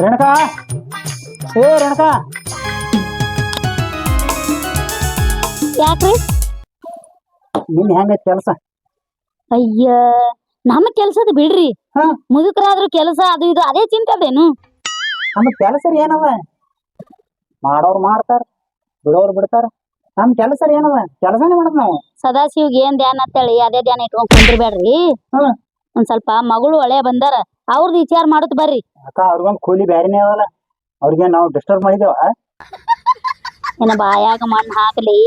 ರೇಣುಕಾ? ಓ ರೇಣುಕಾ? ಯಾಕ್ರಿ? ನಿನ್ ಹೆಂಗ ಕೆಲಸ? ಅಯ್ಯ ನಮ್ಮ ಕೆಲಸದ ಬಿಡ್ರಿ. ಹಾ. ಮುದುಕರಾದ್ರೂ ಕೆಲಸ ಅದು ಇದು ಅದೇ ಚಿಂತೆ ಅದೇನು? ನಮ್ಮ ಕೆಲಸ ಏನವ? ಮಾಡೋರು ಮಾಡ್ತಾರ ಬಿಡೋರು ಬಿಡ್ತಾರ. ನಮ್ ಕೆಲಸ ಏನವ? ಕೆಲಸನೇ ಮಾಡದ್ ನಾವು. ಸದಾಶಿವ್ಗೆ ಏನ್ ಧ್ಯಾನ ಅಂತೇಳಿ ಅದೇ ಧ್ಯಾನ ಇಟ್ಕೊಂಡ್ ಕುಂದ್ರಬೇಡ್ರಿ. ಹ್ಮ್. ಒಂದ್ ಸ್ವಲ್ಪ ಮಗಳು ಒಳ್ಳೆ ಬಂದಾರ ಅವ್ರದ್ ವಿಚಾರ ಮಾಡುತ್ತ ಬರ್ರಿ. ಅಕ್ಕ ಅವ್ರಿಗೊಂದ್ ಕೂಲಿ ಬ್ಯಾರಿನೇ ಅವಲ್ಲ ಅವ್ರಿಗೆ ನಾವು ಡಿಸ್ಟರ್ಬ್ ಮಾಡಿದೇವ ಏನ ಬಾಯಾಗ ಮಣ್ಣು ಹಾಕ್ಲಿ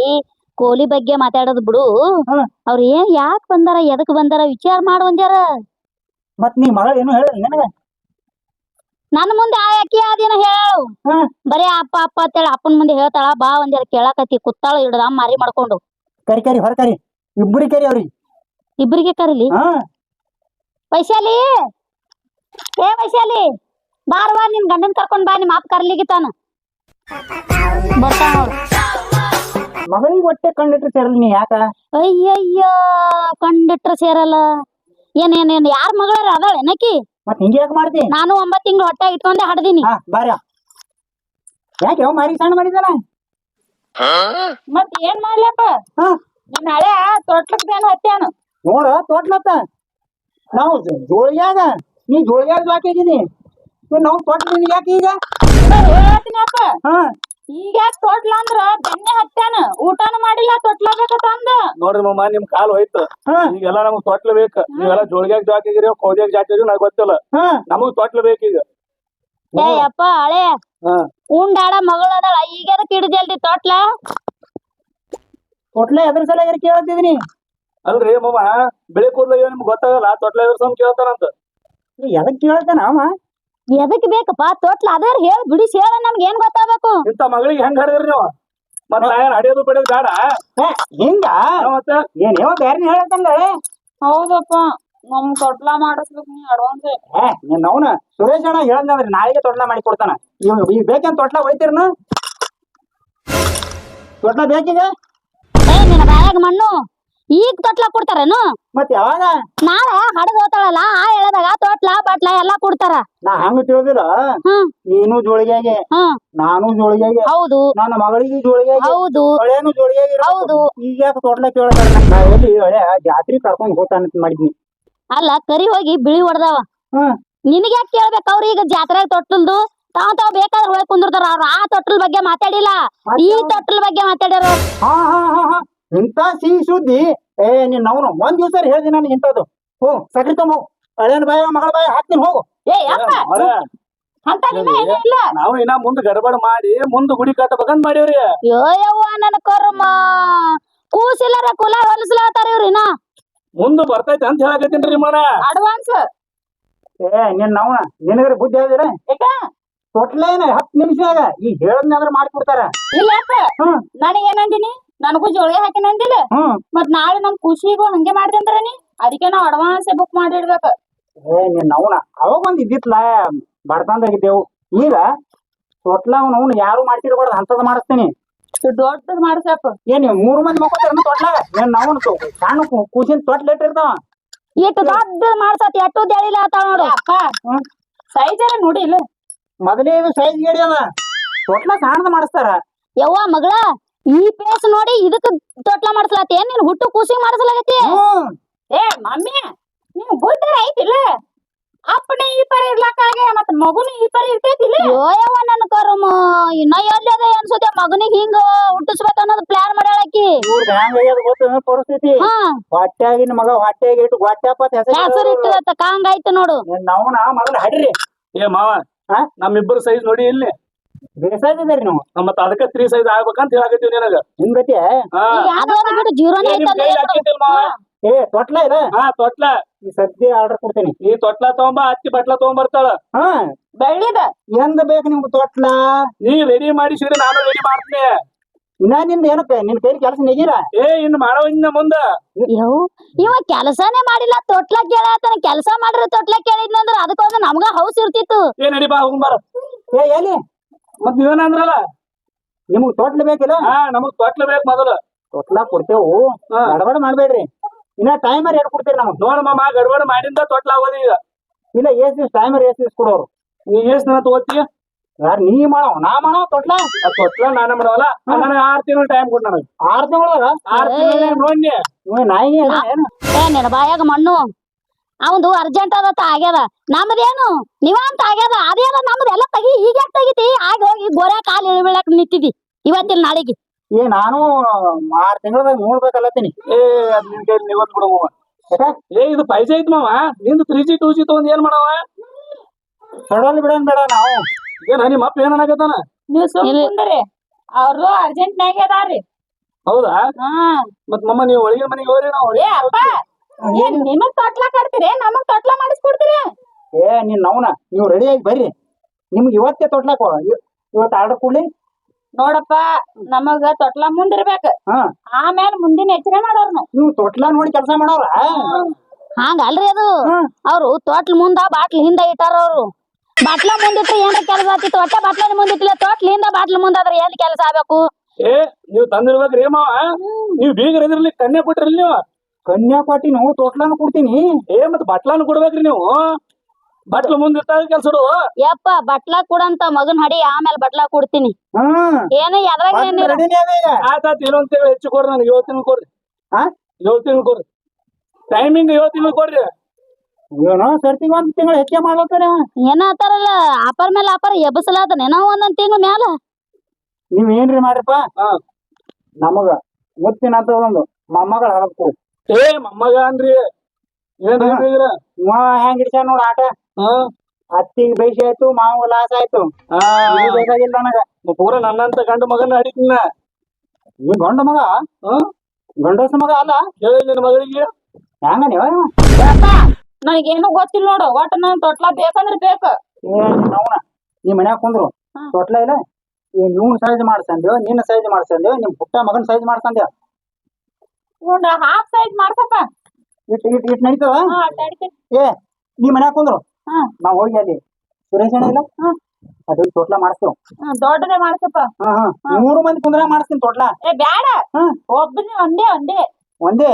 ಕೋಲಿ ಬಗ್ಗೆ ಮಾತಾಡೋದು ಬಿಡು. ಅವ್ರ ಏನ್ ಯಾಕ್ ಬಂದಾರ ಎದಕ್ ಬಂದಾರ ವಿಚಾರ ಮಾಡು ಒಂದ್ಯಾರ. ಮತ್ ನೀ ಮಗಳ ಏನು ಹೇಳ ನಿನಗ? ನನ್ನ ಮುಂದೆ ಆ ಅಕ್ಕಿ ಅದೇನ ಹೇಳು. ಹ್ಮ್. ಬರೇ ಅಪ್ಪ ಅಪ್ಪ ಅಂತೇಳಿ ಅಪ್ಪನ ಮುಂದೆ ಹೇಳ್ತಾಳ ಬಾ ಒಂದ್ಯಾರ ಕೇಳಾಕತಿ ಕುತ್ತಾಳ ಹಿಡ್ದ ಮಾರಿ ಮಾಡ್ಕೊಂಡು. ಕರಿ ಕರಿ ಹೊರ ಕರಿ ಇಬ್ಬರಿ ಕರಿ ಅವ್ರಿಗೆ ಇಬ್ರಿಗೆ ಕರೀಲಿ? ಹಾ. ವೈಶಾಲಿ ಏ ವೈಶಾಲಿ ಬಾರ್ವಾ ನಿನ್ ಗಂಡನ್ ಕರ್ಕೊಂಡ್ ಬಾ ನಿಮ್ಮ ಮಾಪ್ ಕರ್ಲಿಗಿತಾನ ಬರ್ತಾನ ಮಗಳಿಗೆ ಹೊಟ್ಟೆ ಕಂಡಿಟ್ರೆ ಸೇರಲ್ ನೀ ಯಾಕ? ಅಯ್ಯಯ್ಯೋ ಕಂಡಿಟ್ರ ಸೇರಲ್ಲ. ಏನ್ ಏನ್ ಏನ್ ಯಾರ ಮಗಳ ಅದಾಳ ಏನಕಿ ಮತ್ ಹಿಂಗೆ ಯಾಕೆ ಮಾಡ್ತಿ? ನಾನು ಒಂಬತ್ ತಿಂಗಳು ಹೊಟ್ಟೆ ಇಟ್ಕೊಂಡೆ ಹಡ್ದೀನಿ. ಹಾ ಬಾರ ಯಾಕೆ ಯಾವ ಮಾರಿ ಸಣ್ಣ ಮಾಡಿದಾನ ಮತ್ ಏನ್ ಮಾಡ್ಲಪ್ಪ? ಹಾ. ನಿನ್ ಹಳೆ ತೊಟ್ಲಕ್ ಏನ್ ಹತ್ಯಾನು. ನೋಡ ತೋಟ್ಲತ್ತ. ನಾವು ಜೋಳಿಗ್ಯಾಗ ನೀ ಜೋಳಿಗ್ಯಾಗ ಹಾಕಿದೀನಿ? ನಾವು ತೊಟ್ಲ ನಿನ್ಗೆ ಯಾಕೆ ಈಗ? ಹೇಳ್ತೀನಪ್ಪ ಹಾ. ಈಗ ಯಾಕೆ ತೊಟ್ಲ ಅಂದ್ರ ಬೆಣ್ಣೆ ಹತ್ಯಾನ ಊಟನು ಮಾಡಿಲ್ಲ ತೊಟ್ಲ ಬೇಕತ್ತ ಅಂದ ನೋಡ್ರಿ ಮಮ್ಮ ನಿಮ್ ಕಾಲ್ ಹೋಯ್ತು. ಹಾ. ಈಗೆಲ್ಲ ನಮಗ್ ತೊಟ್ಲ ಬೇಕ. ನೀವೆಲ್ಲ ಜೋಳಿಗ್ಯಾಗ ಜಾಕಿಗಿರಿ ಕೌದ್ಯಾಗ ಜಾಕಿರಿ ನನಗೆ ಗೊತ್ತಿಲ್ಲ. ಹಾ. ನಮಗ್ ತೊಟ್ಲ ಬೇಕೀಗ ಏ ಅಪ್ಪ ಹಳೆ. ಹಾ. ಉಂಡಾಡ ಮಗಳದಾಳ ಅದಾಳ ಈಗ ಎದಕ್ ಹಿಡಿದಲ್ರಿ ತೊಟ್ಲ? ತೊಟ್ಲ ಎದ್ರ ಸಲ ಕೇಳ್ತಿದೀನಿ ಅಲ್ರಿ ಮಮ್ಮ ಬೆಳೆ ಕೂದಲ ಏನ್ ನಿಮ್ಗೆ ಗೊತ್ತಾಗಲ್ಲ? ತೊಟ್ಲ ಎದುರ್ಸಮ್ ಕೇಳ್ತಾನಂತ ಎದಕ್ ಕೇಳ್ತಾನ ಅವ? ಎದಕ್ ಬೇಕಪ್ಪ? ತೊಟ್ಲ ಅದ್ರ ಹೇಳ ಬಿಡಿಸಿ ಹೇಳ ನಮ್ಗೆ ಏನ್ ಗೊತ್ತಾಗಬೇಕು? ಇಂತ ಮಗಳಿಗೆ ಹೆಂಗ್ ಹರಿದ್ರಿ ನೀವು? ಮತ್ ನಾ ಏನ್ ಹಡಿಯೋದು ಪಡೆಯೋದು ಬೇಡ. ಏ, ಹಿಂಗ? ಮತ್ತೆ? ಏನ್ ಯಾವ ಹೌದಪ್ಪ ನಮ್ ತೊಟ್ಲ ಮಾಡಿಸ್ಬೇಕು ನೀ ಅಡ್ವಾನ್ಸ್. ಏ ನೀನ್ ಅವನ ಸುರೇಶ್ ಅಣ್ಣ ಹೇಳಂದ್ರೆ ನಾಳೆಗೆ ತೊಟ್ಲ ಮಾಡಿ ಕೊಡ್ತಾನ. ಇವ್ ಈಗ ಬೇಕಂತ ತೊಟ್ಲ ಹೋಯ್ತಿರ್ನು ತೊಟ್ಲ ಬೇಕೀಗ? ಏ ನಿನ್ನ ಬಾಯಾಗ ಮಣ್ಣು. ಈಗ ತೊಟ್ಲ ಕೊಡ್ತಾರೇನು? ಮತ್ ಯಾವಾಗ? ನಾಳೆ ಹಡದ್ ಹೋತಾಳಲ್ಲ ಆ ಹೇಳದಾಗ ತೊಟ್ಲ ಬಟ್ಲ ಎಲ್ಲಾ ಕೊಡ್ತಾರ. ನಾ ಹಂಗ ತಿಳಿದಿಲ್ಲ. ಹ್ಮ್. ನೀನು ಜೋಳಿಗೆಗೆ ಹ್ಮ್. ನಾನು ಜೋಳಿಗೆಗೆ ಹೌದು. ನನ್ನ ಮಗಳಿಗೂ ಜೋಳಿಗೆ ಹೌದು. ಹಳೇನು ಜೋಳಿಗೆ ಹೌದು. ಈಗ ಯಾಕೆ ತೊಟ್ಲ ಕೇಳ್ತಾರ ನಾ ಎಲ್ಲಿ ಹಳೆ ಜಾತ್ರೆ ಕರ್ಕೊಂಡ್ ಹೋಗ್ತಾನಂತ ಮಾಡಿದ್ನಿ. ಅಲ್ಲ ಕರಿ ಹೋಗಿ ಬಿಳಿ ಹೊಡ್ದಾವ. ಹ್ಮ್ ನಿನಗೆ ಯಾಕೆ ಕೇಳ್ಬೇಕು? ಅವ್ರು ಈಗ ಜಾತ್ರೆಗೆ ತೊಟ್ಲದು ತಾವ್ ತಾವ್ ಬೇಕಾದ್ರೆ ಹೋಗಿ ಕುಂದಿರ್ತಾರ. ಅವ್ರ ಆ ತೊಟ್ಲ ಬಗ್ಗೆ ಮಾತಾಡಿಲ್ಲ. ಈ ತೊಟ್ಲ ಬಗ್ಗೆ ಮಾತಾಡ್ಯಾರ ಹಾ ಹಾ ಹಾ. ಇಂತ ಸಿಹಿ ಸುದ್ದಿ ಏ ನಿನ್ನ ಅವನು ಒಂದ್ ದಿವಸ ಹೇಳಿದೆ ನಾನು ಇಂಥದ್ದು. ಹೋ ಸಕ್ರಿ ತಮ್ಮ ಹಳೇನ ಬಾಯ ಮಗಳ ಬಾಯ ಹಾಕ್ತೀನಿ ಹೋಗು. ಏ ಯಪ್ಪ ಇಲ್ಲ. ನಾವು ಇನ್ನ ಮುಂದ್ ಗಡಬಡ ಮಾಡಿ ಮುಂದ್ ಗುಡಿ ಕಟ್ಟಬೇಕಂತ ಮಾಡೀವ್ರಿ. ಯೋ ಯವ್ವ ನನ್ನ ಕರ್ಮ. ಕೂಸಿಲ್ಲರ ಕುಲ ಹೊಲಸ್ಲಾತಾರ ಇವ್ರಿನ ಮುಂದ್ ಬರ್ತೈತಿ ಅಂತ ಹೇಳಕತ್ತೀನ್ರಿ ಮಣ ಅಡ್ವಾನ್ಸ್ ಏ ನಿನ್ನ ಅವನ ನಿನಗರ ಬುದ್ಧಿ ಹೇಳಿದ್ರ? ತೊಟ್ಲೇನ ಹತ್ತು ನಿಮಿಷದಾಗ ಈ ಹೇಳದ್ನಾದ್ರ ಮಾಡ್ಕೊಡ್ತಾರ. ಇಲ್ಲಪ್ಪ ಹ್ಮ್ ನನಗೆ ಜೋಳಿಗೆ ಹಾಕಿನ ಅಂದಿಲ್ಲ ಹ್ಮ್ ಮತ್ ನಾಳೆ ನಮ್ ಖುಷಿಗೂ ಹಂಗೆ ಮಾಡ್ದಂದ್ರ ನೀ? ಅದಕ್ಕೆ ನಾವ್ ಅಡ್ವಾನ್ಸ್ ಬುಕ್ ಮಾಡಿಡ್ಬೇಕು. ಏ ನಿನ್ ಅವನ ಅವಾಗ ಒಂದ್ ಇದ್ದಿತ್ಲ? ಬಡತನದಾಗಿದ್ದೆವು. ಈಗ ತೊಟ್ಲ ಅವನು ಯಾರು ಮಾಡ್ತಿರ್ಬಾರ್ದು ಅಂತದ್ ಮಾಡಿಸ್ತೀನಿ. ದೊಡ್ಡದ್ ಮಾಡ್ಸಪ್ಪ. ಏನ್ ಮೂರು ಮಂದಿ ಮಕ್ಕೋತಾರ ತೊಟ್ಲ? ಏನ್ ನಾವು ಸಣ್ಣ ಕೂಸಿನ ತೊಟ್ಲ ಇಟ್ಟಿರ್ತಾವ? ಇಟ್ಟು ದೊಡ್ಡ ಮಾಡ್ಸತ್ ಎಟ್ಟು ಹೇಳಿಲ್ಲ ಆತ ನೋಡು. ಅಪ್ಪ ಹ್ಮ್. ಸೈಜ್ ಎಲ್ಲ ನೋಡಿ ಇಲ್ಲ ಮೊದಲೇ ಸೈಜ್ ಗೇಡಿ ಅದ. ತೊಟ್ಲ ಸಣ್ಣದ ಮಾಡಿಸ್ತಾರ. ಯವ್ವ ಮಗಳ ಈ ಪ್ಲೇಸ್ ನೋಡಿ ಇದಕ್ಕೆ ತೊಟ್ಲ ಮಾಡ್ಸ್ಲಾತಿ. ಏನ್ ನೀನ್ ಹುಟ್ಟು ಕೂಸಿ ಮಾಡ್ಸಲಾಗತಿ? ಏ ಮಮ್ಮಿ ನೀವ್ ಬುದ್ಧಿ ಐತಿಲ್ಲ? ಅಪ್ಪನೇ ಈ ಪರಿ ಇರ್ಲಾಕಾಗೆ ಮತ್ ಮಗುನು ಈ ಪರಿ ಇರ್ತೈತಿಲ್ಲ ಯೋ ನನ್ ನನ್ನ ಕರ್ಮ ಇನ್ನ ಎಲ್ಲಿ ಅದ ಅನ್ಸುತ್ತೆ ಮಗನಿಗೆ ಹಿಂಗ ಹುಟ್ಟಿಸ್ಬೇಕ ಅನ್ನೋದು ಪ್ಲಾನ್ ಮಾಡ್ಯಾಳಕಿ ಪರಿಸ್ಥಿತಿ. ಹಾ. ಮಗ ಹೊಟ್ಯಾಗ ಇಟ್ಟು ಹೊಟ್ಯಾಪತ್ ಹೆಸರು ಇಟ್ಟಿರತ್ತ ಇಟ್ಟು ಕಾಂಗಾಯ್ತು ನೋಡು. ನಾವನ ಮೊದಲು ಹಡ್ರಿ. ಏ ಮಾವ? ನಮ್ಮಿಬ್ಬರು ಸೈಜ್ ನೋಡಿ ಇಲ್ಲಿ. ಬೇಸಾಯ್ತದ್ರಿ ನೀವು. ಮತ್ತ ಅದಕ್ಕ ತ್ರೀ ಸೈಜ್ ಆಗ್ಬೇಕಂತ ಹೇಳಕತ್ತೀವಿ ನಿನಗ. ನಿಮ್ ಗತಿ? ಹಾ. ಅದೊಂದು ಬಿಡು ಜೀರೋನೇ ಏ, ತೊಟ್ಲ ಇಲ್ಲ ಹಾ ತೊಟ್ಲ. ಈ ಸದ್ಯ ಆರ್ಡರ್ ಕೊಡ್ತೇನೆ. ಈ ತೊಟ್ಲ ತಗೊಂಬ ಅಕ್ಕಿ ಬಟ್ಲ ತಗೊಂಬರ್ತಾಳ. ಹಾ. ಬೆಳ್ಳಿದ. ಎಂದ ಬೇಕು ನಿಮ್ಗೆ ತೊಟ್ಲ? ನೀ ರೆಡಿ ಮಾಡಿಸಿದ್ರೆ ನಾನು ರೆಡಿ ಮಾಡ್ತೀನಿ. ಇನ್ನ ನಿಂದ ಏನಕ್ಕ? ನಿನ್ ಕೈ ಕೆಲಸ ನೆಗಿರ? ಏ ಇನ್ನು ಮಾಡೋ ಇನ್ನ ಮುಂದ. ಇವ ಕೆಲಸನೇ ಮಾಡಿಲ್ಲ ತೊಟ್ಲ ಕೇಳತ್ತಾನ ಕೆಲಸ ಮಾಡ್ರಿ ತೊಟ್ಲ ಕೇಳಿದ್ನಂದ್ರ ಅದಕ್ಕೊಂದು ನಮ್ಗ ಹೌಸ್ ಇರ್ತಿತ್ತು. ಏ ನಡಿ ಬಾ ಹೋಗ್ಬಾರ ಏ ಎಲ್ಲಿ? ಮತ್ ನೀವೇನಂದ್ರಲ್ಲ ನಿಮ್ಗ್ ತೊಟ್ಲ ಬೇಕಿಲ್ಲ? ಹಾ ನಮಗ್ ತೊಟ್ಲ ಬೇಕು ಮೊದಲು. ತೊಟ್ಲ ಕೊಡ್ತೇವು. ಗಡಬಡ ಮಾಡ್ಬೇಡ್ರಿ. ಇನ್ನ ಟೈಮರ್ ಎರಡು ಕೊಡ್ತೀರಿ ನಮಗ್. ನೋಡ ಮಾಮ ಗಡ್ಬಡ ಮಾಡಿಂದ ತೊಟ್ಲ ಆಗೋದು ಈಗ. ಇಲ್ಲ ಎಸ್ ದಿವ್ಸ ಟೈಮರ್ ಎಸ್ ದಿವ್ಸ ಕೊಡೋರು. ನೀ ಎಷ್ಟ್ ದಿನ ತಗೋತಿ ಯಾರು ನೀ ಮಾಡೋ ನಾ ಮಾಡೋ ತೊಟ್ಲ? ತೊಟ್ಲ ನಾನ ಮಾಡವಲ್ಲ. ನನಗೆ ಆರ್ ತಿಂಗಳು ಟೈಮ್ ಕೊಡ್ ನನಗೆ. ಆರ್ ತಿಂಗಳದಾಗ ಆರ್ ತಿಂಗಳ ನೋಡಿ ನಾಯಿ ಏನು? ಬಾಯಾಗ ಮಣ್ಣು. ಅವಂದು ಅರ್ಜೆಂಟ್ ಅದತ್ತ ಆಗ್ಯದ. ನಮ್ದೇನು ನೀವ ಅಂತ ಆಗ್ಯದ. ಅದೇನ ನಮ್ದು ಎಲ್ಲ ತೆಗಿ ಈಗ ತೆಗಿತಿ? ಆಗ ಹೋಗಿ ಬೋರೆ ಕಾಲು ಇಳಿಬೀಳಕ್ ನಿಂತಿದಿ ಇವತ್ತಿನ ನಾಳೆಗೆ. ಏ ನಾನು ಆರ್ ತಿಂಗಳದಾಗ ನೋಡ್ಬೇಕಲ್ಲತ್ತೀನಿ ಏ ಅದ್ ನಿನ್ ಕೈ ನೀವತ್ ಏ ಇದು ಫೈವ್ ಜಿ ಐತ್ ಮಾವ. ನಿಂದು ತ್ರೀ ಜಿ ಟೂ ಜಿ ತಗೊಂಡ್ ಏನ್ ಮಾಡವ? ಸಡಲ್ ಬಿಡನ್ ಬೇಡ ನಾವು. ಏನ್ ನಿಮ್ಮ ಅಪ್ಪ ಏನ್ ಅನ್ನಕತ್ತಾನ ನೀವ್. ಅವ್ರು ಅರ್ಜೆಂಟ್ ನಾಗೆ ಅದಾರ್ರಿ. ಹೌದಾ? ಹಾ. ಮತ್ ಮಮ್ಮ ನೀವು ಒಳಗಿನ ಮನೆಗೆ ಹೋಗ್ರಿ ನಾವು ಏ ಅಪ್ಪ. ಏನ್ ನಿಮಗ್ ತೊಟ್ಲ ಕಟ್ತೀರಿ? ನಮಗ್ ತೊಟ್ಲ ಮಾಡಿಸ್ಕೊಡ್ತೀರಿ? ಏ ನೀನ್ ನವ್ನ ನೀವು ರೆಡಿ ಆಗಿ ಬರ್ರಿ. ನಿಮ್ಗೆ ಇವತ್ತೇ ತೊಟ್ಲಾಕ ಇವತ್ತು ಆರ್ಡರ್ ಕೊಡ್ಲಿ. ನೋಡಪ್ಪ ನಮಗ ತೊಟ್ಲ ಮುಂದಿರ್ಬೇಕ ಹಾ. ಆಮೇಲೆ ಮುಂದಿನ ಎಚ್ಚರ ಮಾಡೋರ್ ನಾವು ತೊಟ್ಲ ನೋಡಿ ಕೆಲಸ ಮಾಡೋರ? ಹಂಗ ಅಲ್ರಿ ಅದು. ಅವ್ರು ತೊಟ್ಲ ಮುಂದ ಬಾಟ್ಲ್ ಹಿಂದ ಇಟ್ಟಾರ ಅವ್ರು. ಬಾಟ್ಲ ಮುಂದಿಟ್ರೆ ಏನ್ರ ಕೆಲಸ ಆಗ್ತಿತ್ತು ಹೊಟ್ಟೆ ಬಾಟ್ಲ ಮುಂದಿಟ್ಟಿಲ್ಲ ತೊಟ್ಲ ಹಿಂದ ಬಾಟ್ಲ್ ಮುಂದಾದ್ರೆ ಏನ್ ಕೆಲಸ ಆಗ್ಬೇಕು? ಏ ನೀವು ತಂದಿರ್ಬೇಕ್ರಿ ಮಾವ. ನೀವು ಬೀಗರ ಇದ್ರಲ್ಲಿ ಕನ್ಯಾ ಕೊಟ್ರಲ್ಲ ನೀವು. ಕನ್ಯಾ ಪಾಟಿ ನಾವು ತೊಟ್ಲಾನ ಕೊಡ್ತೀನಿ. ಏ ಮತ್ ಬಟ್ಲಾನು ಕೊಡ್ಬೇಕ್ರಿ ನೀವು? ಬಟ್ಲು ಮುಂದೆ ಇಟ್ಟಾಗ ಕೆಲ್ಸ ಯಪ್ಪ ಬಟ್ಲ ಕೊಡಂತ ಮಗನ್ ಹಡಿ ಆಮೇಲೆ ಬಟ್ಲ ಕೊಡ್ತೀನಿ. ಹ್ಮ್ ಏನು ಎದ್ರಾಗ ಆತಾತ್ ಇನ್ನೊಂದ್ ತಿಂಗಳು ಹೆಚ್ಚು ಕೊಡ್ರಿ ನನಗೆ ಏಳು ತಿಂಗಳು ಕೊಡ್ರಿ. ಹಾ? ಏಳು ತಿಂಗಳು ಕೊಡ್ರಿ. ಟೈಮಿಂಗ್ ಏಳು ತಿಂಗಳು ಕೊಡ್ರಿ. ಏನೋ ಸರ್ತಿ ಒಂದ್ ತಿಂಗಳು ಹೆಚ್ಚೆ ಮಾಡ್ಬೇಕ್ರಿ. ಏನ ಆತಾರಲ್ಲ ಅಪರ್ ಮೇಲೆ ಅಪರ್ ಎಬ್ಬಸಲಾದ ಏನೋ ಒಂದೊಂದ್ ತಿಂಗಳು ಮ್ಯಾಲ. ನೀವ್ ಏನ್ರಿ ಮಾಡ್ರಪ್ಪ? ಹಾ. ನಮಗ ಮುತ್ತಿನ ಅಂತ ಒಂದು ಮೊಮ್ಮಗಳ ಹರಕು ಏ ಮೊಮ್ಮಗ ಅನ್ರಿ ಏನ್ ಹೇಳಿದ್ರ ಇವ ಹೆಂಗ್ ಹಿಡ್ಸ್ಯಾನ ನೋಡ ಆಟ? ಅತ್ತಿಗೆ ಬೈಸಿ ಆಯ್ತು ಮಾವ ಲಾಸ್ ಆಯ್ತು. ಹಾ. ಬೇಕಾಗಿಲ್ಲ ನನಗ. ಪೂರ ನನ್ನಂತ ಗಂಡು ಮಗನ ಹಿಡಿತೀನ ಈ ಗಂಡ ಮಗ? ಹಾ. ಗಂಡಸ ಮಗ ಅಲ್ಲ? ಹೇಳಿ ನಿನ್ನ ಮಗಳಿಗೆ. ಹೆಂಗ ನೀವ ನನಗೇನು ಗೊತ್ತಿಲ್ಲ ನೋಡು. ಒಟ್ಟ ನನ್ ತೊಟ್ಲ ಬೇಕಂದ್ರ ಬೇಕು. ಅವನ ನಿಮ್ ಮನ್ಯಾಗ ಕುಂದ್ರು. ತೊಟ್ಲ ಇಲ್ಲ? ಈ ನೀವು ಸೈಜ್ ಮಾಡ್ಸಂದ್ಯೋ ನಿನ್ನ ಸೈಜ್ ಮಾಡ್ಸಂದ್ಯೋ ನಿಮ್ ಪುಟ್ಟ ಮಗನ ಸೈಜ್ ಮಾಡ್ಸಂದೇವ್ ನೋಡ್ರ ಹಾಫ್ ಸೈಜ್ ಮಾಡ್ಸಪ್ಪ. ಇಟ್ ಇಟ್ ಇಟ್ ನಡೀತದ? ಹಾ ತಡಿಕೆ. ಏ ನೀ ಮನ್ಯಾಗ ಕುಂದ್ರು? ಹಾ. ನಾವ್ ಹೋಗಿ ಅಲ್ಲಿ ಸುರೇಶ್ ಅಣ್ಣ ಇಲ್ಲ? ಅದನ್ನ ತೊಟ್ಲ ಮಾಡಿಸ್ತೇವ್ ಹಾ, ದೊಡ್ಡದೇ ಮಾಡ್ಸಪ್ಪ. ಹಾ ಹಾ. ಮೂರು ಮಂದಿ ಕುಂದ್ರ ಮಾಡಿಸ್ತೀನಿ ತೋಟ್ಲ. ಏ ಬ್ಯಾಡ. ಒಬ್ಬನೇ ಒಂದೇ ಒಂದೇ. ಒಂದೇ?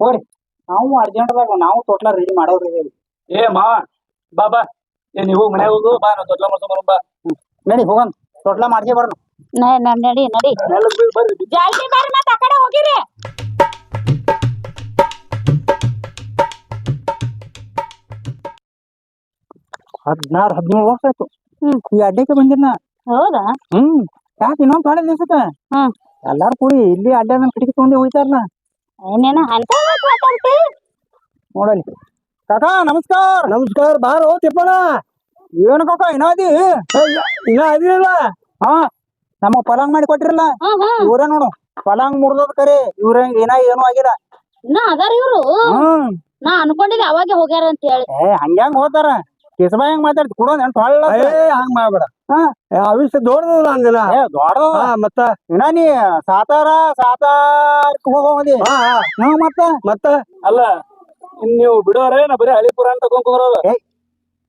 ಹೋರಿ. ನಾವು ಅರ್ಜೆಂಟ್ದಾಗ ನಾವು ತೋಟ್ಲ ರೆಡಿ ಮಾಡೋರು ಏ ಮಾ ಬಾ ಬಾ. ಏ ನೀವು ಮನ್ಯಾಗ ಹೋಗು ಬಾ ನಾ ತೋಟ್ಲ ಮಾಡ್ಕೊಂಡ್ ಬಾ. ನಡಿ ಹೋಗನ್. ತೋಟ್ಲ ಮಾಡ್ಸಿ ಬರೋಣ. ನ- ನ- ನಡಿ. ನಡಿ ಬೀಳ್ ಬರ್ರಿ. ಜಲ್ದಿ ಬರ್ರಿ ಮತ್ತೆ ಆ ಕಡೆ ಹೋಗಿರಿ. ಹದಿನಾರು ಹದಿನೇಳು ವರ್ಷ ಆಯ್ತು. ಹ್ಮ್. ಈ ಅಡ್ಡಕ್ಕೆ ಬಂದಿನ ಹೌದಾ? ಹ್ಮ್. ಯಾಕೆ ಇನ್ನೊಂದ್ ತೊಡೆ ದಿವಸಕ್ಕ? ಹ್ಮ್. ಎಲ್ಲಾರು ಕೂಡಿ ಇಲ್ಲಿ ಅಡ್ಡದ ಕಿಟಕಿ ತಗೊಂಡಿ ಹೋಯ್ತಾರಲ್ಲ ಏನೇನ ಅಂತ ನೋಡಲಿ. ಕಾಕ ನಮಸ್ಕಾರ. ನಮಸ್ಕಾರ ಬಾರೋ ತಿಪ್ಪಣ ಏನು ಕಾಕ ಇನ್ನಾದಿ ಇನ್ನ ಅದಿಲ್ಲ ಹಾ ನಮಗ್ ಪಲಾಂಗ್ ಮಾಡಿ ಕೊಟ್ಟಿರಲ್ಲ. ಇವ್ರೇ ನೋಡು. ಪಲಾಂಗ್ ಮುರ್ದೋದ್ ಕರೆ ಇವ್ರ ಏನ ಏನೂ ಆಗಿಲ್ಲ. ಇನ್ನ ಅದಾರ ಇವ್ರು? ಹ್ಮ್. ನಾ ಅನ್ಕೊಂಡಿದ್ದೆ ಅವಾಗೆ ಹೋಗ್ಯಾರ ಅಂತ ಹೇಳಿ. ಏ ಹಂಗ್ಯಾಂಗ್ ಹೋತಾರ ಕಿಸಬಾ ಹೆಂಗ್ ಮಾತಾಡ್ತಿ? ಕೊಡೋ ನೆನ್ ಏ ಹಂಗ ಮಾಡ್ಬೇಡ. ಹಾ. ಅವಿಷ್ಟ ದೊಡ್ಡದ ಅಂದಿನ ಏ ದೊಡ್ಡ ಮತ್ತ? ಇನ್ನ ನೀ ಸಾತಾರ ಸಾತಾರಕ್ ಹೋಗೋದಿ ಹ್ಮ್ ಮತ್ತ? ಮತ್ತ? ಅಲ್ಲ ನೀವು ಬಿಡೋರೇ ನಾ ಬರೀ ಹಳಿ ಅಂತ ತಗೊಂಡ್ ಕುಂದ್ರೋದು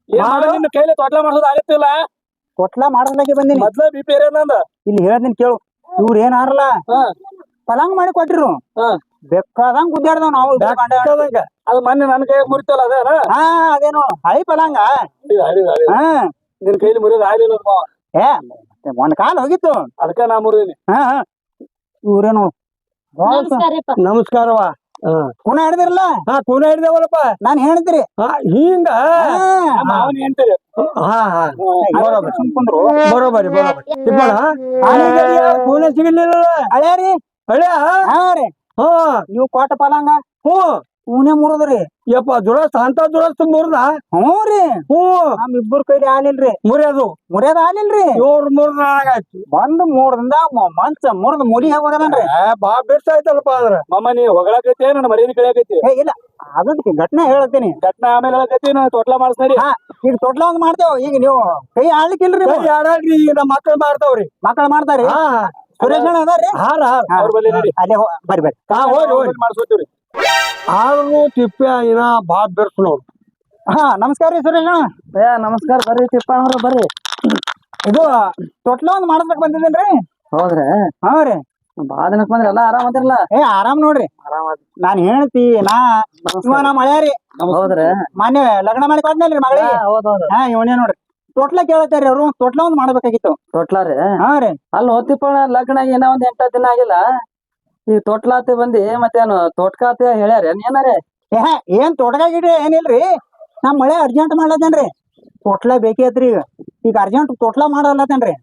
ನಿನ್ನ ಕೈಲಿ ತೊಟ್ಲ ಮಾಡ್ಸೋದು ಆಗತ್ತಿಲ್ಲ ಕೊಟ್ಲ ಮಾಡಸ್ಲಾಕೆ ಬಂದಿನಿ. ಮೊದ್ಲ ಬಿ ಪಿ ನಂದ. ಇಲ್ಲಿ ಹೇಳ್ತೀನಿ ಕೇಳು. ಇವ್ರ ಏನಾರಲ್ಲ ಹಾ. ಪಲಾಂಗ್ ಮಾಡಿ ಕೊಟ್ಟಿರು. ಹಾ. ಬೆಕ್ಕ ಗುದ್ದಾಡ್ದಾವ್ ನಾವು ಇಬ್ರು ಗಂಡ ಹೆಂಡ್ತಿ. ಅದು ಮೊನ್ನೆ ನನ್ನ ಕೈಯಾಗ ಮುರಿತಲ್ಲ ಅದೇನ? ಹಾ ಅದೇನು ಹಳಿ ಪಲಾಂಗ. ಇದು ಹಾ. ನಿನ್ ಕೈಲಿ ಮುರಿಯೋದು ಆಗ್ಲಿಲ್ಲ ಅದು ಮಾವ. ಏ ಒಂದ್ ಕಾಲ್ ಹೋಗಿತ್ತು. ಅದಕ್ಕ ನಾ ಮುರಿದೀನಿ. ಹಾ ಹಾ. ಇವ್ರೇನು ನಮಸ್ಕಾರಪ್ಪ. ನಮಸ್ಕಾರವ ಕುಣ ಹಿಡ್ದಿರಲ್ಲ? ಹಾ ಕೂನ ಹಿಡ್ದೇವಲ್ಲಪ್ಪ. ನಾನ್ ಹೇಳ್ತೀರಿ. ಹಿಂಗ? ಹಾ. ಮಾವನ್ ಹೇಳ್ತೀರಿ. ಹಾ ಹಾ. ಬರೋಬರಿ ಬರೋಬರಿ ತಿಪ್ಪಣ ಕೂನ ಸಿಗಲಿಲ್ಲ ಹಳ್ಯಾರಿ ಹಳೆ ಹಾ ರೀ. ಹಾ. ನೀವು ಕೋಟ ಪಾಲಂಗ? ಹ್ಞೂ. ಊನೇ ಮುರಿದ್ರಿ? ಯಪ್ಪ ದುರಸ್ತ ಅಂತ ದುರಸ್ತ ಮುರಿದ ಹ್ಞೂ ರೀ. ಹ್ಞೂ. ನಮ್ ಇಬ್ಬರ ಕೈಲಿ ಆಲಿಲ್ರಿ ಮುರಿಯೋದು. ಮುರಿಯೋದ್ ಆಲಿಲ್ರಿ ಇವ್ರ ಮುರದ ಆಗಾಯ್ತು. ಬಂದ್ ಮೂರ್ದಿಂದ ಮಂಚ ಮುರಿದ್ ಮುರಿ ಹೋಗದನ್ರಿ ಬಾ ಬಿಡ್ಸಾಯ್ತಲ್ಲಪ್ಪ ಅದ್ರ ಅಂದ್ರ ಮಮ್ಮ ನೀ ಹೊಗಳಕೈತಿ ನನ್ನ ಮರ್ಯಾದೆ ಕಳಿಯಾಕೈತಿ ಏ ಇಲ್ಲ. ಅದಕ್ಕೆ ಘಟನೆ ಹೇಳ್ತೀನಿ ಘಟನೆ ಆಮೇಲೆ ಹೇಳಕೈತಿ ನಾ ತೊಟ್ಲ ಮಾಡಿಸ್ನಡಿ ಹಾ ಈಗ ತೊಟ್ಲ ಒಂದ್ ಮಾಡ್ತೇವ್. ಈಗ ನೀವು ಕೈ ಆಡ್ಲಿಕ್ಕಿಲ್ರಿ ಈಗ ನಮ್ಮ ಮಕ್ಕಳು ಮಾಡ್ತಾವ್ರಿ. ಮಕ್ಕಳು ಮಾಡ್ತಾರಿ? ಹಾ. ಹಾರ ಹಾರ ಅಲ್ಲೇ ಹಾ ಮಾಡ್ಸೋತೀವ್ರಿ. ಆದ್ರೂ ತಿಪ್ಪೆ ಇನ್ನ ಬೆರ್ಸು ನೋಡು. ಹಾ ನಮಸ್ಕಾರ ರೀ ಸುರೇಶ್ ಏ ನಮಸ್ಕಾರ ಬರ್ರಿ ತಿಪ್ಪ ಬರ್ರಿ. ಇದು ತೊಟ್ಲ ಒಂದ್ ಮಾಡಿಸ್ಬೇಕು ಬಂದಿದ್ದೇನ್ರಿ? ಹೌದ್ರಿ? ಹಾ ರೀ. ಬಾಳ ದಿನಕ್ ಬಂದ್ರಿ ಎಲ್ಲಾ ಆರಾಮ್ ಅದಿರಲ್ಲ? ಏ ಆರಾಮ್ ನೋಡ್ರಿ. ನಾನ್ ಹೇಳ್ತಿ ನಾ ಇವ ಮಳ್ಯಾರಿ ಹೌದ್ರಿ. ಮಾನ್ಯ ಲಗ್ನ ಮಾಡಿ ಕೊಟ್ನಲ್ರಿ ಮಗಳಿಗೆ. ಹೌದ್ ಹೌದ್. ಹಾ ಇವನೇ ನೋಡ್ರಿ. ತೊಟ್ಲ ಕೇಳತ್ತಾರಿ ಅವ್ರು. ತೊಟ್ಲ ಒಂದ್ ಮಾಡ್ಬೇಕಾಗಿತ್ತು. ತೊಟ್ಲಾರಿ ಹಾ ರೀ. ಅಲ್ಲಿ ಹೋತಿಪ್ಪ ಲಗ್ನ ಏನೋ ಒಂದ್ ಎಂಟ ದಿನ ಆಗಿಲ್ಲ. ಈ ತೊಟ್ಲಾತಿ ಬಂದಿ ಮತ್ತೇನು ತೋಟ್ಕಾತಿ ಹೇಳ್ಯಾರ ಏನಾರೇ ಏ ಏನ್ ತೋಟಗಾಗಿಡ್ರಿ ಏನಿಲ್ರಿ ನಮ್ ಮಳೆ ಅರ್ಜೆಂಟ್ ಮಾಡ್ಲತ್ತೇನ್ರಿ. ತೊಟ್ಲ ಬೇಕೇತ್ರಿ ಈಗ. ಈಗ ಅರ್ಜೆಂಟ್ ತೊಟ್ಲ ಮಾಡಲ್ಲತ್ತೇನ್ರಿ.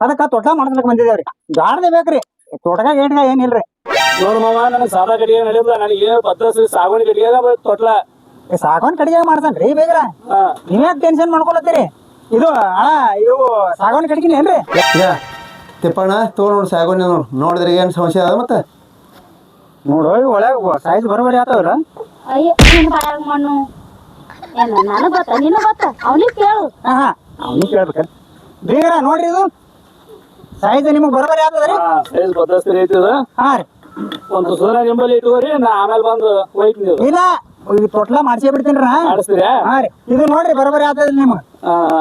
ಅದಕ್ಕ ತೊಟ್ಲ ಮಾಡ್ಲಕ್ ಬಂದಿದೇವ್ರಿ. ಗಾಡ್ದೆ ಬೇಕ್ರಿ. ತೋಟಗ ಗೇಟ್ಗ ಏನಿಲ್ರಿ ನೋಡ್ ಮಾವ ನನಗ್ ಸಾಲ ಗಡಿಗೆ ನಡೆಯಲ್ಲ ನನಗೆ ಪದ್ಧತಿ ಸಾಗುಣಿ ಗಡಿಗೆ ತೊಟ್ಲ. ಏ, ಸಾಗವಾನಿ ಕಡಿಗೆ ಮಾಡ್ತಾನ್ರಿ ಬೇಗ ಹಾ. ನೀವ್ಯಾಕ್ ಟೆನ್ಷನ್ ಮಾಡ್ಕೊಳತ್ತೀರಿ. ಇದು ಅಣ್ಣ ಇವು ಸಾಗವಾನಿ ಕಟ್ಕಿನ ಏನ್ರಿ? ಯಾ ತಿಪ್ಪಣ್ಣ ತೋ ನೋಡು ಸಾಗೋಣ ನೋಡು. ನೋಡಿದ್ರೆ ಏನು ಸಮಸ್ಯೆ ಅದ ಮತ್ತೆ? ನೋಡು ಒಳಗೆ ಸೈಜ್ ಬರೋಬರಿ ಆತವ್ರ. ಅಯ್ಯ ನಿನ್ನ ಬಾಯಾಗ ಮಣ್ಣು. ಏನ ನನಗ್ ಗೊತ್ತ? ನಿನ್ನ ಗೊತ್ತ? ಅವನಿಗ್ ಕೇಳು. ಹಾ ಹಾ. ಅವ್ನಿಗೆ ಕೇಳ್ಬೇಕಲ್ಲ ಬೇಗ್ರ ನೋಡ್ರಿ ಇದು. ಸೈಜ್ ನಿಮಗೆ ಬರೋಬರಿ ಆತದ್ರಿ? ಸೈಜ್ ಪದ್ಧತಿ ಐತಿ ಇದು ಹಾ ರೀ. ಒಂದು ಸೂರ್ಯ ನಿಂಬಲ್ಲಿ ಇಟ್ಕೋರಿ ನಾ ಆಮೇಲೆ ಬಂದು ಹೋಯ್ತು ನೀವು ಇಲ್ಲ ಈ ತೊಟ್ಲ ಮಾಡ್ಸೇ ಬಿಡ್ತೀನಿ ನಾ ಆಡಿಸ್ತೀರಾ ಹಾ ರೀ. ಇದು ನೋಡ್ರಿ ಬರೋಬರಿ ಆತದ ನಿಮ್ಗೆ.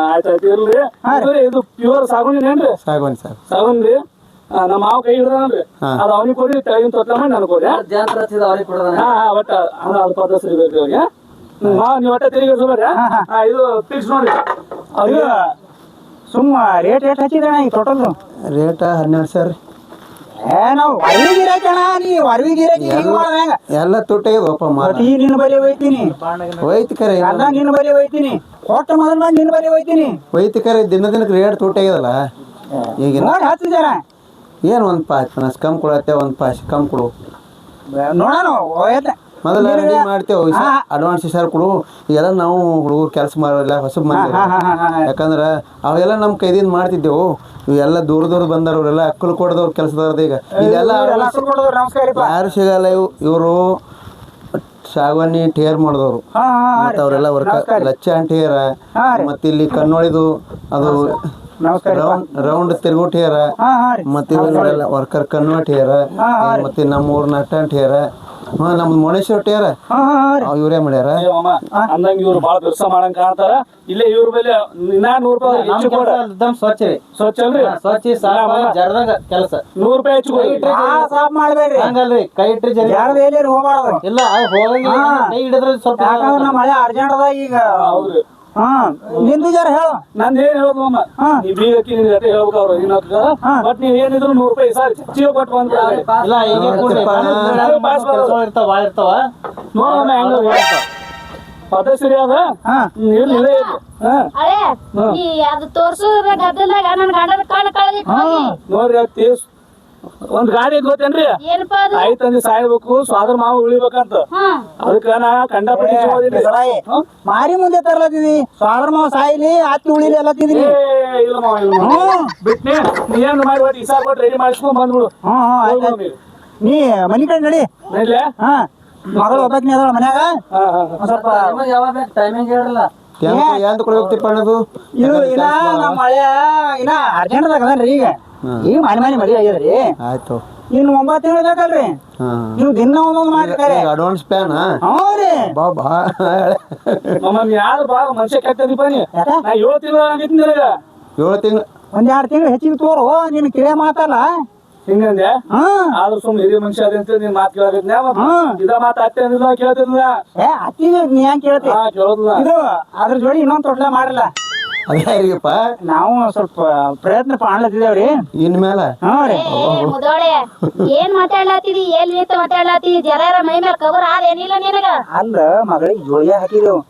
ಆಯ್ತಾಯ್ತು ಆಯ್ತು ಇರ್ಲಿ ಇದ್ರಿ, ಇದು ಪ್ಯೂರ್ ಸಾಗುಣಿ ಏನ್ರಿ? ಸಾಗೋನಿ ಸಾಗುನ್ ರೀ ಆ, ನಮ್ಮ ಮಾವ ಕೈ ಹಿಡ್ದಾನ್ರಿ. ಅದು ಅವನಿಗೆ ಕೊಡಿ ತೆಳಗಿನ ತೊಟ್ಲ ಮಾಡಿ ನನಗೆ ಕೊಡಿ ಅವ್ರಿಗೆ ಕೊಡದಾನ ಹಾ ಹಾ ಒಟ್ಟ ಅದು ಅದು ಪದ್ಧತಿ ಇರ್ಬೇಕು ಇವಾಗ ಮಾವ ನೀವು ಒಟ್ಟ ತಿರುಗಿ ಸುಮಾರ ಇದು ಫಿಕ್ಸ್ ನೋಡಿ ಇದು ಸುಮ್ಮ ರೇಟ್ ಎಷ್ಟು ಹಚ್ಚಿದ್ರಣ ಈ ಟೋಟಲ್ ರೇಟ್ ಹನ್ನೆರಡು ಸಾವಿರ ನಾವು ನೀ ಎಲ್ಲ ತುಟ್ಟಿಗೆ ಒಪ್ಪ ಪ್ರತಿ ನಿನ್ನ ಬಲಿ ಒಯ್ತೀನಿ ಹೋಯ್ತು ಕರೆ ಎಲ್ಲ ನಿನ್ನ ಬಲಿ ಒಯ್ತೀನಿ ಕೊಟ್ಟ ಮೊದಲ್ ಮಾಡಿ ನಿನ್ನ ಬಲಿ ಒಯ್ತೀನಿ ಹೋಯ್ತು ಕರೆ ದಿನ ದಿನಕ್ಕೆ ರೇಟ್ ತುಟ್ಟಾಗ್ಯದಲ್ಲ ಈಗ ನೋಡಿ ಹತ್ತು ಜನ ಏನು ಒಂದು ಪಾಸ್ ಪನಸ್ ಕಮ್ ಕೊಡತ್ತೆ ಒಂದು ಪಾಸ್ ಕಮ್ ಕೊಡು. ನೋಡೋಣ ಮೊದಲ ರೆಡಿ ಮಾಡ್ತೇವೆ ಅಡ್ವಾನ್ಸ್ ಸರ್ ಕೊಡು. ಎಲ್ಲ ನಾವು ಹುಡುಗರು ಕೆಲಸ ಮಾಡೋಲ್ಲ ಹೊಸ ಮಂದಿ. ಯಾಕಂದ್ರೆ ಅವೆಲ್ಲ ನಮ್ಮ ಕೈದಿಂದ ಮಾಡ್ತಿದ್ದೆವು. ಇವೆಲ್ಲ ದೂರ ದೂರ ಇವರೆಲ್ಲ ಅಕ್ಕಲ್ ಕೊಡದವ್ರ ಕೆಲಸದವ್ರದ್ದು ಈಗ. ಇದೆಲ್ಲ ಯಾರು ಸಿಗಲ್ಲ ಇವು ಇವರು ಸಾಗವಾನಿ ಟೇರ್ ಮಾಡಿದವರು. ಮತ್ತೆ ಅವರೆಲ್ಲ ವರ್ಕ. ಲಚ್ಚ ಟೇರ. ಮತ್ತೆ ಇಲ್ಲಿ ಕಣ್ಣೊಳಿದು ಅದು ರೌಂಡ್ ರೌಂಡ್ ತಿರುಗು ಟೇರ ಮತ್ತೆ ಇವರೆಲ್ಲ ವರ್ಕರ್ ಕನ್ನೋ ಟೇರ ಮತ್ತೆ ನಮ್ಮ ಊರ್ ನಟ ಟೇರ ಹಾ ನಮ್ದು ಮುನೇಶ್ವರ ಟೇರ ರೀ. ಇವರೇ ಮಾಡ್ಯಾರ? ಅಂದಂಗ ಇವ್ರು ಬಾಳ ದಿವಸ ಮಾಡಂಗ ಕಾಣ್ತಾರ. ಇಲ್ಲೇ ಇವ್ರ ಮೇಲೆ ಇನ್ನ ನೂರ್ ರೂಪಾಯಿ ಹೆಚ್ಚು ಕೊಡ ಸ್ವಚ್ಛ ರೀ. ಸ್ವಚ್ಛ ಅಲ್ರಿ? ಸ್ವಚ್ಛ ಜರದಂಗ ಕೆಲಸ. ನೂರ್ ರೂಪಾಯಿ ಹೆಚ್ಚು ಕೊಡಿ ಆ ಸಾಫ್ ಮಾಡ್ಬೇಡ್ರಿ. ಹಂಗಲ್ರಿ ಕೈ ಇಟ್ರಿ ಜನ ಯಾರು ಎಲ್ಲಿ ಹೋಗ್ಬಾರ್ದು. ಇಲ್ಲ ಅವ್ ಹೋಗಂಗಿಲ್ಲ ಕೈ ಹಿಡಿದ್ರೆ ಸ್ವಲ್ಪ ಯಾಕಂದ್ರೆ ನಮ್ಮ ಮಳೆ ಅರ್ಜೆಂಟ್ ಅದ ಈಗ. ಹೌದ್ರಿ. ಹಾ. ನಿಂದು ಜರ ಹೇಳ. ನಂದ್ ಏನ್ ಹೇಳೋದು ಹಾ. ನೀ ಬೀಗಕ್ಕಿ ನಿನ್ ಜೊತೆ ಹೇಳ್ಬೇಕು ಅವ್ರು ಹಾ. ಬಟ್ ನೀವ್ ಏನಿದ್ರು ನೂರು ರೂಪಾಯಿ ಸರ್ ಕೊಟ್ಟು ಬಂದ್ ಇಲ್ಲ ಕೊಡ್ರಿ ಇರ್ತಾವ ಇರ್ತಾವ. ನೋಡೋಣ ಹೆಂಗ. ಪದ್ಧತಿ ಸರಿ ಅದ ಹಾ. ಹ್ಮ್, ಇರ್ಲಿ ಇಲ್ಲೇ ಇರ್ಲಿ. ಹಾ. ಅಳೆ ನೀ ಅದು ತೋರ್ಸೋ ಗದ್ದಲ್ದಾಗ ನನ್ ಗಂಡನ ಕಣ್ಣು ಕಳೆದಿಟ್ಟು ಹೋಗಿ. ನೋಡ್ರಿ ಅತ್ತಿ ಒಂದ್ ಗಾಡಿ ಐತ್ ಗೊತ್ತೇನ್ರಿ ಏನಪ್ಪಾ ಅದು? ಅಂದಿ ಸಾಯ್ಬೇಕು ಸ್ವಾದ್ರ ಮಾವು ಉಳಿಬೇಕಂತ. ಹಾ. ಅದಕ್ಕ ನಾ ಕಂಡಪಟ್ಟಿ ಸರಾಯಿ. ಮಾರಿ ಮುಂದೆ ತರ್ಲತ್ತಿದಿ. ಸ್ವಾದ್ರ ಮಾವ ಸಾಯಿಲಿ ಅತ್ತಿ ಉಳಿಲಿ ಎಲ್ಲ ತಿಂದ್ರಿ ಇಲ್ಲ ಮಾವ ಇಲ್ಲ ಮಾವ. ಹ್ಮ್. ಬಿಟ್ನಿ ನೀ ಏನ್ ಮಾಡಿ ಒಟ್ಟು ಕೊಟ್ಟು ರೆಡಿ ಮಾಡಿಸ್ಕೊಂಡ್ ಬಂದ್ಬಿಡು. ಹ್ಮ್ ಹ್ಮ್ ಆಯ್ತ್ ಆಯ್ತ್. ನೀ ಮನಿ ಕಡೆ ನಡಿ. ನಡ್ಲೆ? ಹಾ. ಮಗಳು ಒಬ್ಬಾಕಿನ ಅದಾಳ ಮನ್ಯಾಗ. ಹಾ ಹಾ ಹಾ. ಒಂದ್ ಸ್ವಲ್ಪ ಯಾವಾಗ ಟೈಮಿಂಗ್ ಹೇಳಿರಲ್ಲ. ಏನ್ ಕೊಡ್ಬೇಕು ಅನ್ನೋದು? ಇದು ಇನ್ನ ನಮ್ಮ ಮಳೆ ಇನ್ನ ಅರ್ಜೆಂಟ್ ಅದನ್ರಿ ಈಗ. ಈಗ ಮನೆ ಮನೆ ಮದುವೆ ಆಗ್ಯದ್ರಿ ಆಯ್ತು. ಇನ್ನು ಒಂಬತ್ತು ತಿಂಗಳು ಬೇಕಲ್ರಿ ನೀವು ದಿನ ಒಂದೊಂದು ಮಾಡ್ತಾರೆ ಅಡ್ವಾನ್ಸ್ ಪ್ಯಾನ್ ಹೌದ್ರಿ ರೀ. ಬಾ ಬಾ. ಮಾಮ ನೀ ಯಾರು ಬಾ ಮನುಷ್ಯ ಕೆಟ್ಟದಿಪ್ಪ ಬನ್ನಿ? ನಾ ಏಳು ತಿಂಗಳು ಆಗಿತ್ತು ನಿನಗ. ಏಳು ತಿಂಗಳು. ಒಂದ್ ಎರಡು ತಿಂಗಳು ಹೆಚ್ಚಿಗೆ ತೋರು ನೀನು ಕಿರೇ ಮಾತಲ್ಲ. ಹಿಂಗಂದೆ? ಹ್ಮ್ ಆದ್ರೂ ಸುಮ್ ಹಿರಿಯ ಮನುಷ್ಯ ಅದಂತ ನೀನ್ ಮಾತ್ ಕೇಳಿದ ಹ್ಮ್. ಇದ ಮಾತ್ ಅತ್ತೆ ಅಂದಿಲ್ಲ ಕೇಳ್ತಿದ್ನ? ಏ ಅತ್ತಿ ನೀ ಹೆಂಗ್ ಕೇಳ್ತಿ? ಇದು ಅದ್ರ ಜೋಡಿ ಇನ್ನೊಂದ್ ತೊಟ್ಲ ಮಾಡಲ್ಲ. ಅದೇ ನಾವು ಸ್ವಲ್ಪ ಪ್ರಯತ್ನ ಮಾಡ್ಲತ್ತಿದೇವ್ರಿ ಇನ್ಮೇಲೆ ಹ್ಞೂ ರೀ. ಏ ಮುದೋಳೆ ಏನ್ ಮಾತಾಡ್ಲಾತಿದಿ ಎಲ್ಲಿ ನಿಂತ ಮಾತಾಡ್ಲಾತಿದಿ ಜರ ಮೈ ಮೇಲೆ ಕವರ್ ಆದ ಏನಿಲ್ಲ ನಿನಗ? ಅಲ್ಲ ಮಗಳಿಗೆ ಜೋಳಿಯ ಹಾಕಿದೆವು.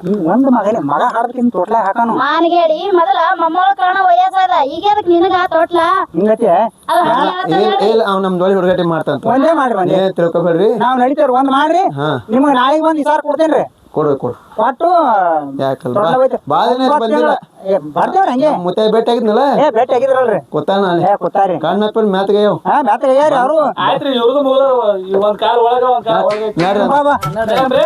ಈ ಒಂದ್ ಮಗನೇ ಮಗ ಹಾಡ್ತೀನಿ ತೋಟ್ಲ ಹಾಕಾನು. ಮಾನ್ಗೇಡಿ ಮೊದಲ ಮೊಮ್ಮಗಳ ಕಾರಣ ವಯಸ್ಸಾದ. ಈಗ ಅದಕ್ ನಿನಗ ತೋಟ್ಲ? ಹಿಂಗತ್ತೆ? ಇಲ್ಲ ಅವ್ ನಮ್ಮ ದೊಡ್ಡ ಹುಡುಗಾಟಿ ಮಾಡ್ತಂತ ಒಂದೇ ಮಾಡ್ರಿ ಏನ್ ತಿಳ್ಕೊಬೇಡ್ರಿ. ನಾವ್ ನಡೀತೇವ್ರಿ ಒಂದ್ ಮಾಡ್ರಿ. ಹಾ. ನಿಮ್ಗೆ ನಾಳೆಗೆ ಬಂದ್ ಇಸಾರ್ ಕೊಡ್ತೇನ್ರಿ. ಕೊಡು ಕೊಡು. ಒಟ್ಟು ಯಾಕಲ್ಲ. ಭಾಳ ದಿನ ಆಯ್ತು ಬಂದಿಲ್ಲ. ಏ, ಬರ್ತೇವ್ರಿ ಹಂಗೆ? ಮುತ್ತೆ ಭೇಟಿ ಆಗಿದ್ನಲ್ಲ? ಏ ಭೇಟಿ ಆಗಿದ್ರಲ್ರಿ. ಗೊತ್ತಾನ ಏ ಕೂತಾರಿ ಕಣ್ಣಪ್ಪನ ಮ್ಯಾತ್ಗೆ ಹಾ ಬ್ಯಾತ ಯಾರು ಅವರು. ಆಯ್ತ್ರಿ ಇವ್ರದ್ದು ಮುಗಿದ ಒಂದ್ ಕಾಲ್ ಒಳಗ ಒಂದ್ ಕಾಲ್ ಒಳಗ. ನೋಡ್ರಿ ಬಾ ಬಾ. ಏನ್ರಿ